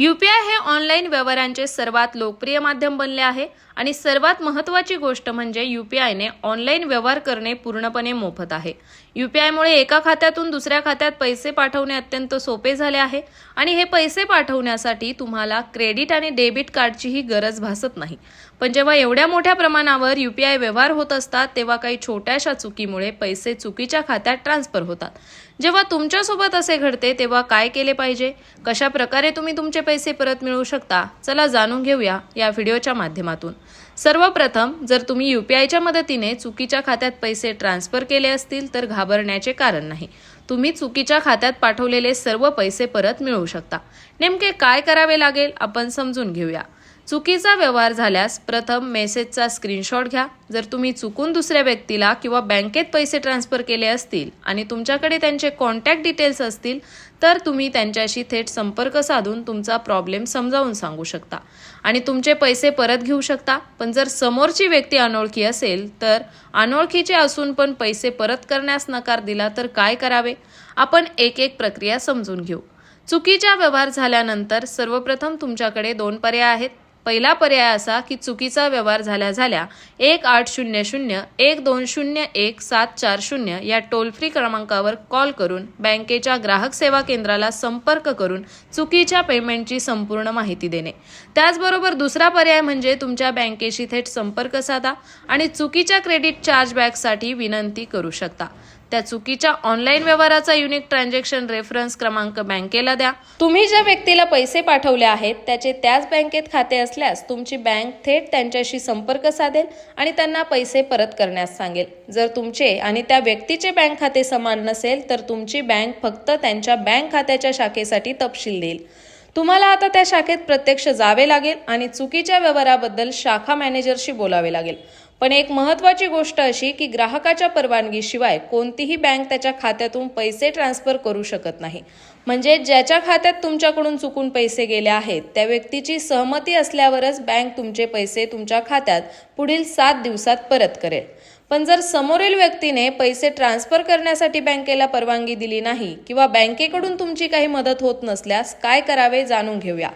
You P I हे online व्यवहारांचे सर्वात लोकप्रिय माध्यम बनले आहे आणि सर्वात महत्त्वाची गोष्ट म्हणजे यू पी आयने ऑनलाईन व्यवहार करणे पूर्णपणे मोफत आहे. यू पी आयमुळे एका खात्यातून दुसऱ्या खात्यात पैसे पाठवणे अत्यंत सोपे झाले आहे आणि हे पैसे पाठवण्यासाठी तुम्हाला क्रेडिट आणि डेबिट कार्डचीही गरज भासत नाही. पण जेव्हा एवढ्या मोठ्या प्रमाणावर यू पी आय व्यवहार होत असतात तेव्हा काही छोट्याशा चुकीमुळे पैसे चुकीच्या खात्यात ट्रान्सफर होतात. जेव्हा तुमच्यासोबत असे घडते तेव्हा काय केले पाहिजे? कशा प्रकारे तुम्ही तुमचे पैसे परत मिळवू शकता? चला जाणून घेऊया या व्हिडिओच्या माध्यमातून. सर्वप्रथम जर तुम्ही यू पी आयच्या मदतीने चुकीच्या खात्यात पैसे ट्रान्सफर केले असतील तर घाबरण्याचे कारण नाही. तुम्ही चुकीच्या खात्यात पाठवलेले सर्व पैसे परत मिळवू शकता. नेमके काय करावे लागेल आपण समजून घेऊया. चुकीचा व्यवहार झाल्यास प्रथम मेसेजचा स्क्रीनशॉट घ्या. जर तुम्ही चुकून दुसऱ्या व्यक्तीला किंवा बँकेत पैसे ट्रान्सफर केले असतील आणि तुमच्याकडे त्यांचे कॉन्टॅक्ट डिटेल्स असतील तर तुम्ही त्यांच्याशी थेट संपर्क साधून तुमचा प्रॉब्लेम समजावून सांगू शकता. आणि तुमचे पैसे परत घेऊ शकता. पण जर समोरची व्यक्ती अनोळखी असेल तर अनोळखीचे असून पण पैसे परत करण्यास नकार दिला तर काय करावे? आपण एक एक प्रक्रिया समजून घेऊ. चुकीचा व्यवहार झाल्यानंतर सर्वप्रथम तुमच्याकडे दोन पर्याय आहेत. पहिला पर्याय असा की चुकीचा व्यवहार झाल्या झाल्या एक आठ शून्य शून्य एक दोन शून्य एक सात चार शून्य या टोल फ्री क्रमांकावर कॉल करून बँकेच्या ग्राहक सेवा केंद्राला संपर्क करून चुकीच्या पेमेंटची संपूर्ण माहिती देणे. त्याचबरोबर दुसरा पर्याय म्हणजे तुमच्या बँकेशी थेट संपर्क साधा आणि चुकीच्या क्रेडिट चार्जबॅकसाठी विनंती करू शकता. त्या चुकीच्या ऑनलाईन व्यवहाराचा युनिक ट्रान्झॅक्शन रेफरन्स क्रमांक बँकेला द्या. तुम्ही ज्या व्यक्तीला पैसे पाठवले आहेत त्याचे त्याच बँकेत खाते असल्यास तुमची बँक थेट त्यांच्याशी संपर्क साधेल आणि त्यांना पैसे परत करण्यास सांगेल. जर तुमचे आणि त्या व्यक्तीचे बँक खाते समान नसेल तर तुमची बँक फक्त त्यांच्या बँक खात्याच्या शाखेसाठी तपशील देईल. तुम्हाला आता त्या शाखेत प्रत्यक्ष जावे लागेल आणि चुकीच्या व्यवहाराबद्दल शाखा मॅनेजरशी बोलावे लागेल. पण एक महत्त्वाची गोष्ट अशी की ग्राहकाच्या परवानगीशिवाय कोणतीही बँक त्याच्या खात्यातून पैसे ट्रान्सफर करू शकत नाही. म्हणजे ज्याच्या खात्यात तुमच्याकडून चुकून पैसे गेले आहेत त्या व्यक्तीची सहमती असल्यावरच बँक तुमचे पैसे तुमच्या खात्यात पुढील सात दिवसात परत करेल. पण जर समोरील व्यक्तीने पैसे ट्रान्सफर करण्यासाठी बँकेला परवानगी दिली नाही किंवा बँकेकडून तुमची काही मदत होत नसल्यास काय करावे जाणून घेऊया.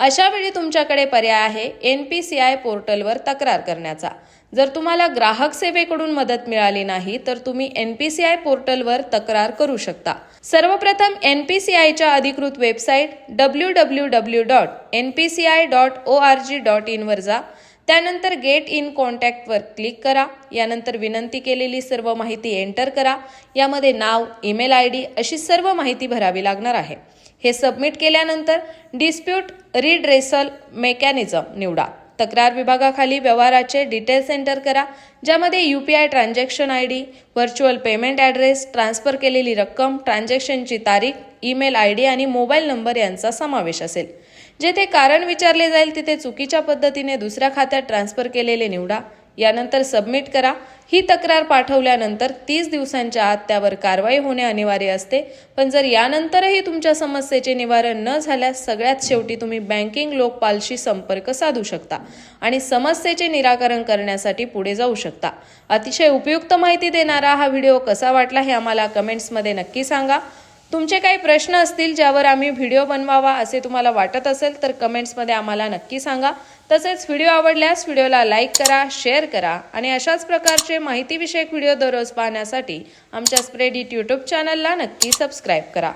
अशावेळी तुमच्याकडे पर्याय आहे एन पी सी आय पोर्टलवर तक्रार करण्याचा. जर तुम्हाला ग्राहक सेवेकडून मदत मिळाली नाही तर तुम्ही एन पी सी आय पोर्टलवर तक्रार करू शकता. सर्वप्रथम एन पी सी आयच्या अधिकृत website W W W dot N P C I dot O R G. Dot इनवर जा त्यानंतर गेट इन कॉन्टॅक्टवर क्लिक करा. यानंतर विनंती केलेली सर्व माहिती एंटर करा. यामध्ये नाव ईमेल आय डी अशी सर्व माहिती भरावी लागणार आहे. हे सबमिट केल्यानंतर डिस्प्यूट रिड्रेसल मेकॅनिझम निवडा. तक्रार विभागाखाली व्यवहाराचे डिटेल्स एंटर करा ज्यामध्ये U P I transaction I D virtual payment address transfer केलेली रक्कम ट्रान्झॅक्शनची तारीख ईमेल आय डी आणि मोबाईल नंबर यांचा समावेश असेल. जेथे कारण विचारले जाईल तिथे चुकीच्या पद्धतीने दुसऱ्या खात्यात ट्रान्सफर केलेले निवडा. यानंतर सबमिट करा. ही तक्रार पाठवल्यानंतर तीस दिवसांच्या आत त्यावर कारवाई होणे अनिवार्य असते. पण जर यानंतरही तुमच्या समस्येचे निवारण न झाल्यास सगळ्यात शेवटी तुम्ही बँकिंग लोकपालशी संपर्क साधू शकता आणि समस्येचे निराकरण करण्यासाठी पुढे जाऊ शकता. अतिशय उपयुक्त माहिती देणारा हा व्हिडिओ कसा वाटला हे आम्हाला कमेंट्समध्ये नक्की सांगा. तुमचे काही प्रश्न असतील ज्यावर आम्ही व्हिडिओ बनवावा असे तुम्हाला वाटत असेल तर कमेंट्समध्ये आम्हाला नक्की सांगा. तसेच व्हिडिओ आवडल्यास व्हिडिओला लाईक करा शेअर करा आणि अशाच प्रकारचे माहितीविषयक व्हिडिओ दररोज पाहण्यासाठी आमच्या स्प्रेड इट यूट्यूब चॅनलला नक्की सबस्क्राईब करा.